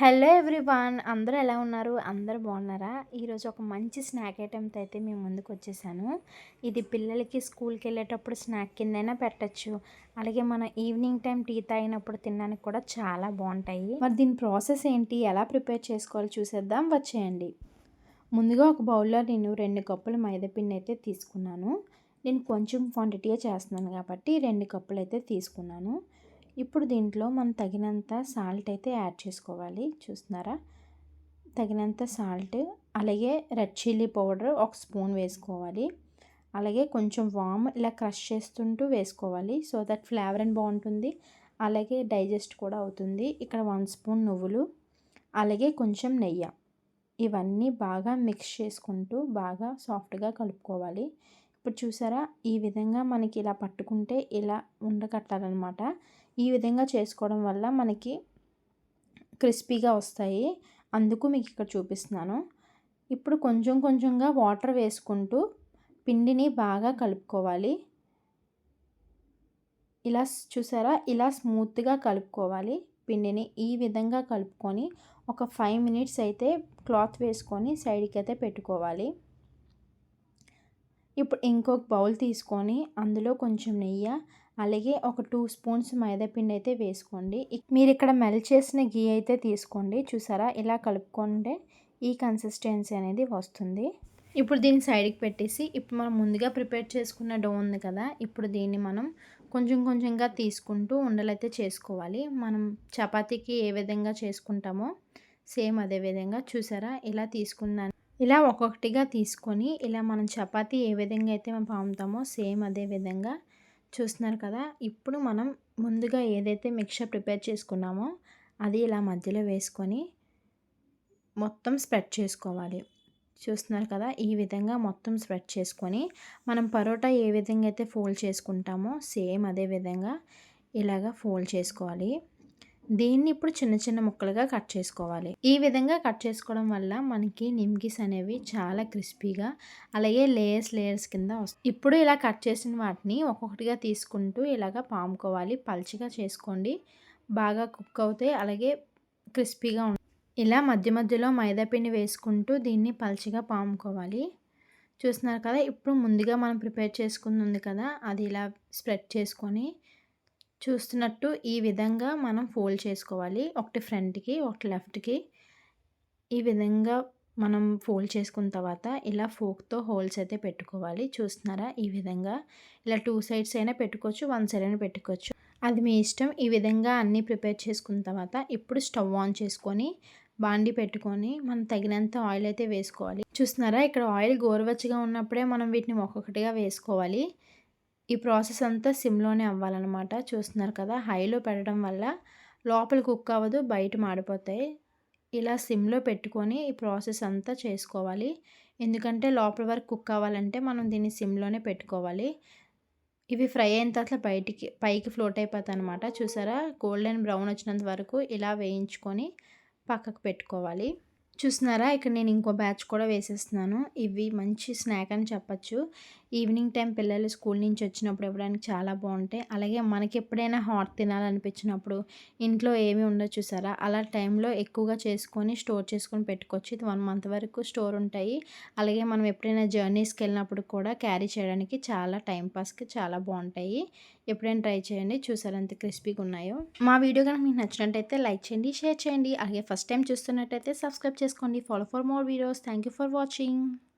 Hello everyone అందరూ ఎలా ఉన్నారు? అందరూ బాగున్నారా? ఈరోజు ఒక మంచి స్నాక్ ఐటెంతో అయితే మేము ముందుకు వచ్చేసాను ఇది పిల్లలకి స్కూల్కి వెళ్ళేటప్పుడు స్నాక్ కిందైనా పెట్టచ్చు. అలాగే మన ఈవినింగ్ టైం టీ తాగినప్పుడు తినడానికి కూడా చాలా బాగుంటాయి. మరి దీని ప్రాసెస్ ఏంటి? ఎలా ప్రిపేర్ చేసుకోవాలో చూసేద్దాం. వచ్చేయండి. ముందుగా ఒక బౌల్లో నేను రెండు కప్పులు మైదాపిండి అయితే తీసుకున్నాను. నేను కొంచెం క్వాంటిటీయే చేస్తున్నాను కాబట్టి రెండు కప్పులు అయితే తీసుకున్నాను. ఇప్పుడు దీంట్లో మనం తగినంత సాల్ట్ అయితే యాడ్ చేసుకోవాలి. చూస్తున్నారా? తగినంత సాల్ట్ అలాగే రెడ్ చిల్లీ పౌడర్ ఒక స్పూన్ వేసుకోవాలి. అలాగే కొంచెం వామ్ ఇలా క్రష్ చేస్తుంటూ వేసుకోవాలి. సో దట్ ఫ్లేవర్ అండ్ బాగుంటుంది అలాగే డైజెస్ట్ కూడా అవుతుంది. ఇక్కడ వన్ స్పూన్ నువ్వులు అలాగే కొంచెం నెయ్యి. ఇవన్నీ బాగా మిక్స్ చేసుకుంటూ బాగా సాఫ్ట్గా కలుపుకోవాలి. ఇప్పుడు చూసారా? ఈ విధంగా మనకి ఇలా పట్టుకుంటే ఇలా ఉండకట్టాలన్నమాట. ఈ విధంగా చేసుకోవడం వల్ల మనకి క్రిస్పీగా వస్తాయి. అందుకు మీకు ఇక్కడ చూపిస్తున్నాను. ఇప్పుడు కొంచెం కొంచెంగా వాటర్ వేసుకుంటూ పిండిని బాగా కలుపుకోవాలి. ఇలా చూసారా? ఇలా స్మూత్గా కలుపుకోవాలి పిండిని. ఈ విధంగా కలుపుకొని ఒక ఫైవ్ మినిట్స్ అయితే క్లాత్ వేసుకొని సైడ్కి అయితే పెట్టుకోవాలి. ఇప్పుడు ఇంకొక బౌల్ తీసుకొని అందులో కొంచెం నెయ్యి అలాగే ఒక టూ స్పూన్స్ మైదాపిండి అయితే వేసుకోండి. మీరు ఇక్కడ మెల్ట్ చేసిన గీ అయితే తీసుకోండి. చూసారా? ఇలా కలుపుకుంటే ఈ కన్సిస్టెన్సీ అనేది వస్తుంది. ఇప్పుడు దీన్ని సైడ్కి పెట్టేసి ఇప్పుడు మనం ముందుగా ప్రిపేర్ చేసుకున్న డో ఉంది కదా ఇప్పుడు దీన్ని మనం కొంచెం కొంచెంగా తీసుకుంటూ ఉండలైతే చేసుకోవాలి. మనం చపాతీకి ఏ విధంగా చేసుకుంటామో సేమ్ అదే విధంగా. చూసారా? ఇలా తీసుకున్నాను ఇలా ఒక్కొక్కటిగా తీసుకొని ఇలా మనం చపాతీ ఏ విధంగా అయితే మనం పాముతామో సేమ్ అదే విధంగా చూస్తున్నారు కదా ఇప్పుడు మనం ముందుగా ఏదైతే మిక్చర్ ప్రిపేర్ చేసుకున్నామో అది ఇలా మధ్యలో వేసుకొని మొత్తం స్ప్రెడ్ చేసుకోవాలి. చూస్తున్నారు కదా ఈ విధంగా మొత్తం స్ప్రెడ్ చేసుకొని మనం పరోటా ఏ విధంగా అయితే ఫోల్డ్ చేసుకుంటామో సేమ్ అదే విధంగా ఇలాగ ఫోల్డ్ చేసుకోవాలి. దీన్ని ఇప్పుడు చిన్న చిన్న ముక్కలుగా కట్ చేసుకోవాలి. ఈ విధంగా కట్ చేసుకోవడం వల్ల మనకి నిమ్కిస్ అనేవి చాలా క్రిస్పీగా అలాగే లేయర్స్ లేయర్స్ కింద వస్తాయి ఇప్పుడు ఇలా కట్ చేసిన వాటిని ఒక్కొక్కటిగా తీసుకుంటూ ఇలాగ పాముకోవాలి. పల్చిగా చేసుకోండి. బాగా కుక్ అవుతాయి అలాగే క్రిస్పీగా ఉంటాయి ఇలా మధ్య మధ్యలో మైదాపిండి వేసుకుంటూ దీన్ని పల్చిగా పాముకోవాలి. చూస్తున్నారు కదా ఇప్పుడు ముందుగా మనం ప్రిపేర్ చేసుకుంది ఉంది కదా అది ఇలా స్ప్రెడ్ చేసుకొని చూస్తున్నట్టు ఈ విధంగా మనం ఫోల్డ్ చేసుకోవాలి. ఒకటి ఫ్రంట్కి ఒకటి లెఫ్ట్కి. ఈ విధంగా మనం ఫోల్డ్ చేసుకున్న తర్వాత ఇలా ఫోక్తో హోల్స్ అయితే పెట్టుకోవాలి. చూస్తున్నారా? ఈ విధంగా ఇలా టూ సైడ్స్ అయినా పెట్టుకోవచ్చు వన్ సైడ్ అయినా పెట్టుకోవచ్చు. అది మీ ఇష్టం. ఈ విధంగా అన్నీ ప్రిపేర్ చేసుకున్న తర్వాత ఇప్పుడు స్టవ్ ఆన్ చేసుకొని బాండి పెట్టుకొని మనం తగినంత ఆయిల్ అయితే వేసుకోవాలి. చూస్తున్నారా? ఇక్కడ ఆయిల్ గోరువెచ్చగా ఉన్నప్పుడే మనం వీటిని ఒక్కొక్కటిగా వేసుకోవాలి. ఈ ప్రాసెస్ అంతా సిమ్లోనే అవ్వాలన్నమాట. చూస్తున్నారు కదా హైలో పెట్టడం వల్ల లోపల కుక్ అవ్వదు బయట మాడిపోతాయి. ఇలా సిమ్లో పెట్టుకొని ఈ ప్రాసెస్ అంతా చేసుకోవాలి. ఎందుకంటే లోపల వరకు కుక్ అవ్వాలంటే మనం దీన్ని సిమ్లోనే పెట్టుకోవాలి. ఇవి ఫ్రై అయిన తర్వాత బయటికి పైకి ఫ్లోట్ అయిపోతాయి అనమాట చూసారా? గోల్డెన్ బ్రౌన్ వచ్చినంత వరకు ఇలా వేయించుకొని పక్కకు పెట్టుకోవాలి. చూస్తున్నారా? ఇక్కడ నేను ఇంకో బ్యాచ్ కూడా వేసేస్తున్నాను. ఇవి మంచి స్నాక్ అని చెప్పచ్చు. ఈవినింగ్ టైం పిల్లలు స్కూల్ నుంచి వచ్చినప్పుడు ఇవ్వడానికి చాలా బాగుంటాయి. అలాగే మనకి ఎప్పుడైనా హాట్ తినాలనిపించినప్పుడు ఇంట్లో ఏమి ఉండదు చూసారా? అలా టైంలో ఎక్కువగా చేసుకొని స్టోర్ చేసుకొని పెట్టుకోవచ్చు. ఇది వన్ మంత్ వరకు స్టోర్ ఉంటాయి. అలాగే మనం ఎప్పుడైనా జర్నీస్కి వెళ్ళినప్పుడు కూడా క్యారీ చేయడానికి చాలా టైంపాస్కి చాలా బాగుంటాయి. ఎప్పుడైనా ట్రై చేయండి. చూసారు ఎంత క్రిస్పీగా ఉన్నాయో. మా వీడియో కనుక మీకు నచ్చినట్టయితే లైక్ చేయండి షేర్ చేయండి. అలాగే ఫస్ట్ టైం చూస్తున్నట్టయితే సబ్స్క్రైబ్ చేసుకోండి. Follow for more videos. Thank for watching.